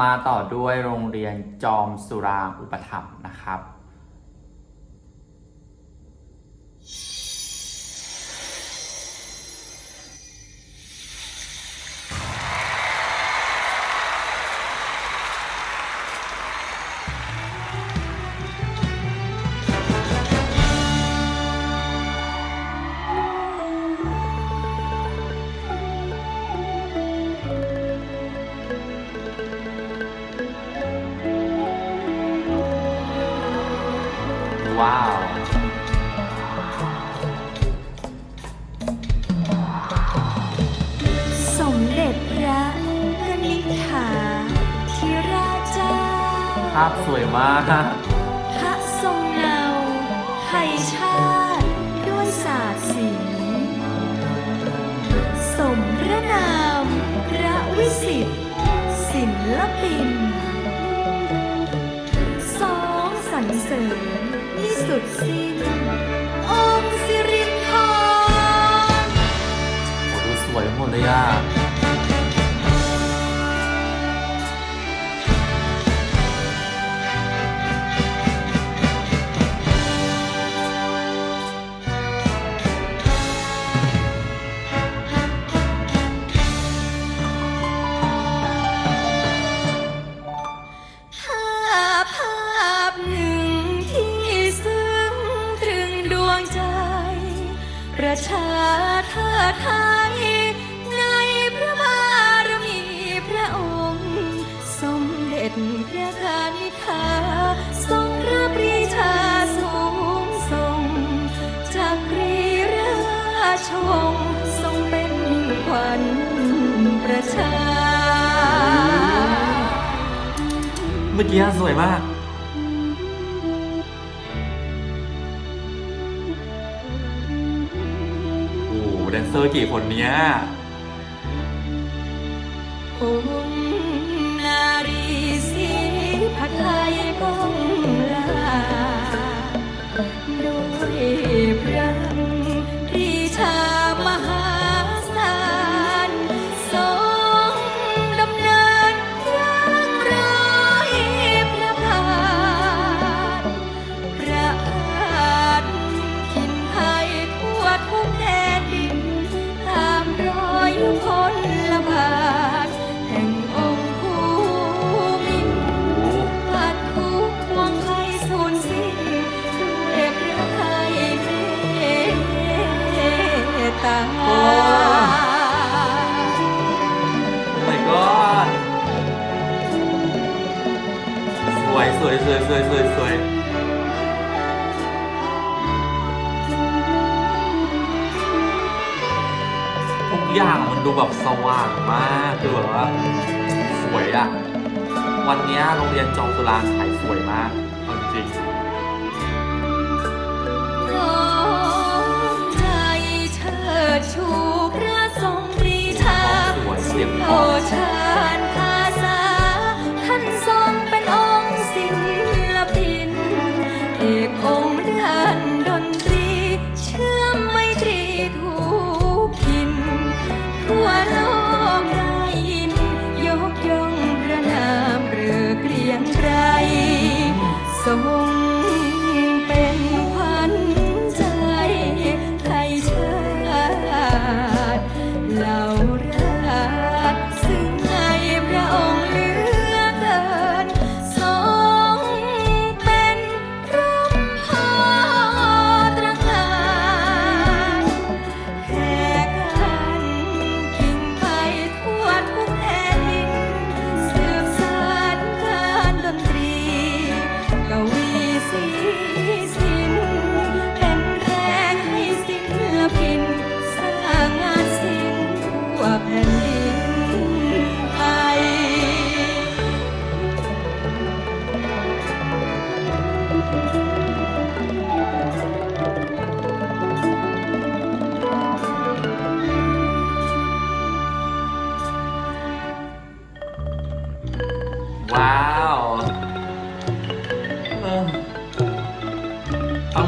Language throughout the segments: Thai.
มาต่อด้วยโรงเรียนจอมสุรางอุปถัมภ์นะครับาพสวยมากพระทรงเนาให้ชาติ ด้วยศาสตร์ศิลป์สมพระนาม พระวิสิทธิ์ศิลปินสองสรรเสริญที่สุดสิ้นองค์สิรินทรโอ้ดูสวยหมดเลยอะ ชาชาติไทยในพระบารมีพระองค์ สมเด็จพระกนิษฐาทรงพระปรีชาสูงส่งจากกรีราชวงศ์ทรงเป็นขวัญประชา เมื่อกี้สวยมาก อ้โหแดนเซอร์กี่คนเนี้ยองค์นารีสีผัดไทยก้อง วยสวยสวยสวยสวยทุกอย่างมันดูแบบสว่างมากคือแบบว่า สวยอะวันเนี้ยโรงเรียนจองสุราขายสวยมาก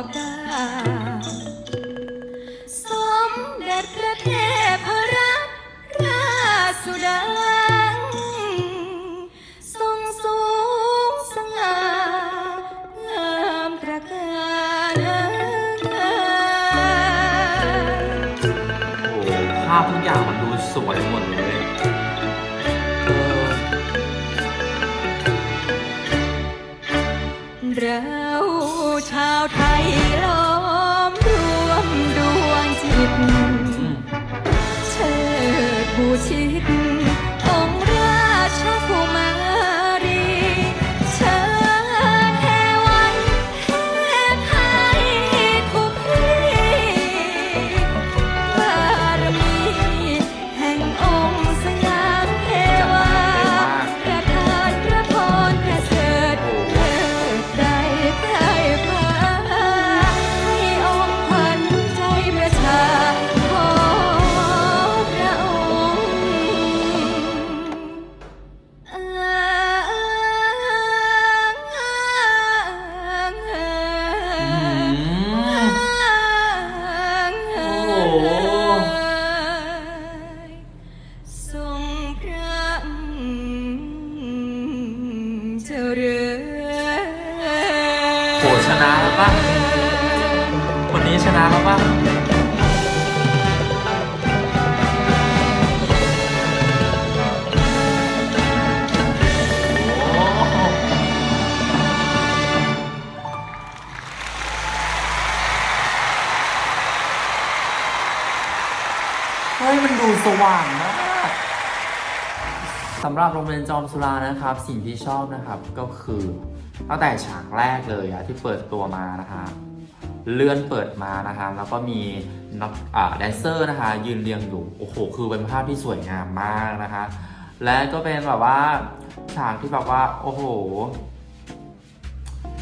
อบดาสมเด็จพระเทพรัตนราชสุดาทรงสูงสง่างามตระการโอ้โหภาพทุกอย่างมันดูสวยหมดเลยเออเร ดบู สว่างมากสำหรับโรงเรียนจอมสุรานะครับ สิ่งที่ชอบนะครับก็คือตั้งแต่ฉากแรกเลยอะที่เปิดตัวมานะคะเลื่อนเปิดมานะคะแล้วก็มีนักอ่าแดนเซอร์นะคะ ยืนเรียงอยู่โอ้โหคือเป็นภาพที่สวยงามมากนะคะ และก็เป็นแบบว่าฉากที่แบบว่าโอ้โห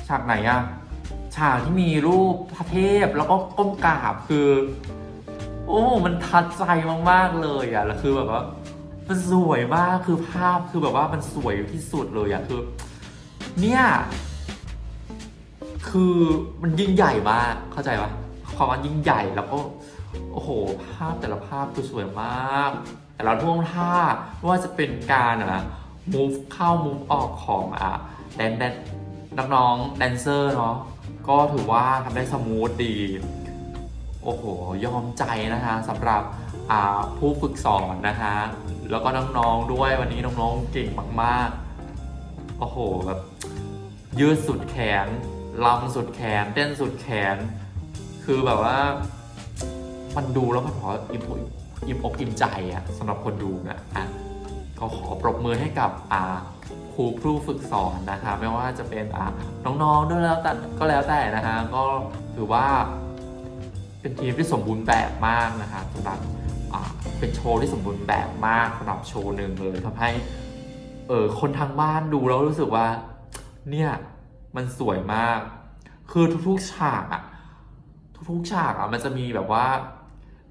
ฉากไหนอะฉากที่มีรูปพระเทพแล้วก็ก้มกราบคือ โอ้ มันทัดใจมากๆเลยอะแล้วคือแบบว่า มันสวยมากคือภาพคือแบบว่ามันสวยที่สุดเลยอะคือ เนี่ย คือมันยิ่งใหญ่มากเข้าใจปะความว่ายิ่งใหญ่แล้วก็โอ้โห ภาพแต่ละภาพคือสวยมาก แต่ละท่วงท่าไม่ว่าจะเป็นการอะ move เข้า move ออกของอะแดนแดนน้องๆแดนเซอร์เนาะก็ถือว่าทำได้สมูทดี อ้โห ยอมใจนะคะสำหรับผู้ฝึกสอนนะคะ แล้วก็น้องๆด้วยวันนี้น้องๆเก่งมากๆ โอ้โหแบบยืดสุดแขนลำสุดแขน เต้นสุดแขน คือแบบว่า มันดูแล้วมันขออิ่มอกอิ่มอกอิ่มใจอะสำหรับคนดูนะอะก็ขอปรบมือให้กับอ่าครูผู้ฝึกสอนนะคะ ไม่ว่าจะเป็นอ่าน้องๆด้วยแล้วแต่ก็แล้วแต่นะคะก็ถือว่า เป็นทีมที่สมบูรณ์แบบมากนะคะสำหรับเป็นโชว์ที่สมบูรณ์แบบมากสำหรับโชว์หนึ่งเลยทำให้เออคนทางบ้านดูแล้วรู้สึกว่า เนี่ยมันสวยมาก คือทุกๆฉากอะทุกๆฉากอะมันจะมีแบบว่า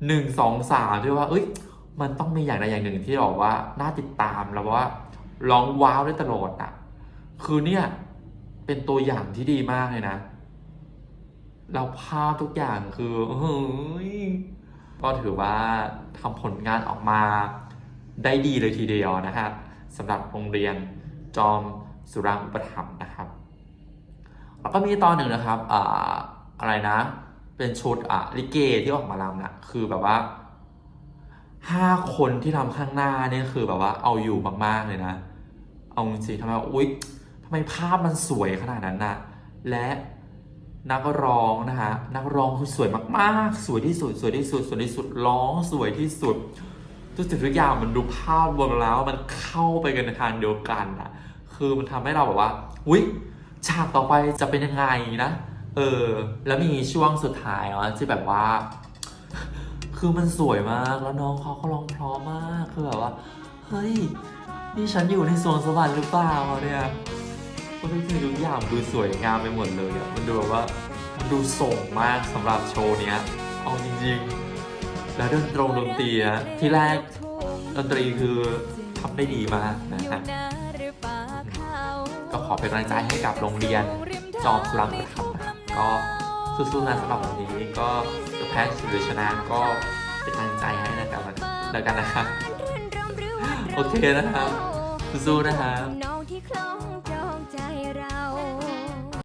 หนึ่งสองสามที่ว่า เอ้ย มันต้องมีอย่างใดอย่างหนึ่งที่บอกว่าน่าติดตามแล้วว่าร้องว้าวได้ตลอดอะคือเนี่ยเป็นตัวอย่างที่ดีมากเลยนะ เราภาพทุกอย่างคือเฮ้ยก็ถือว่าทำผลงานออกมาได้ดีเลยทีเดียวนะครับสำหรับโรงเรียนจอมสุรางอุปถัมภ์นะครับ แล้วก็มีตอนหนึ่งนะครับอ่าอะไรนะ เป็นชุดอะลิเกที่ออกมาลำนะคือแบบว่าห้าคนที่ทำข้างหน้าเนี่ยคือแบบว่าเอาอยู่มากๆเลยนะ เอาจริงๆทำไมอุ๊ยทำไมภาพมันสวยขนาดนั้นน่ะและ นักร้องนะฮะนักร้องคือสวยมากๆ สวยที่สุด สวยที่สุด สวยที่สุด ร้องสวยที่สุด ทุกสิ่งทุกอย่างมันดูภาพรวมแล้วมันเข้าไปกันในทางเดียวกันอะคือมันทำให้เราแบบว่า อุ๊ย ฉากต่อไปจะเป็นยังไงนะ เออ แล้วมีช่วงสุดท้ายเนาะที่แบบว่า คือมันสวยมาก แล้วน้องเขาก็ร้องเพราะมาก คือแบบว่า เฮ้ย นี่ฉันอยู่ในสวงสวรรค์หรือเปล่าเนี่ย ก็ทุกสิ่งทุกอย่างดูสวยงามไปหมดเลยอะมันดูแบบว่ามันดูส่งมากสำหรับโชว์เนี้ยเอาจริงๆ แล้วดนตรงดนตรีนะที่แรกดนตรีคือทำได้ดีมากนะฮะก็ขขอเป็นกำลังใจให้กับโรงเรียนจอมพลังนะครับก็สู้ๆนะสำหรับวันนี้ก็จะแพ้หรือชนะก็เป็นกำลังใจให้นะครับแล้วกันนะครับโอเคนะครับสู้ๆนะครับน้อ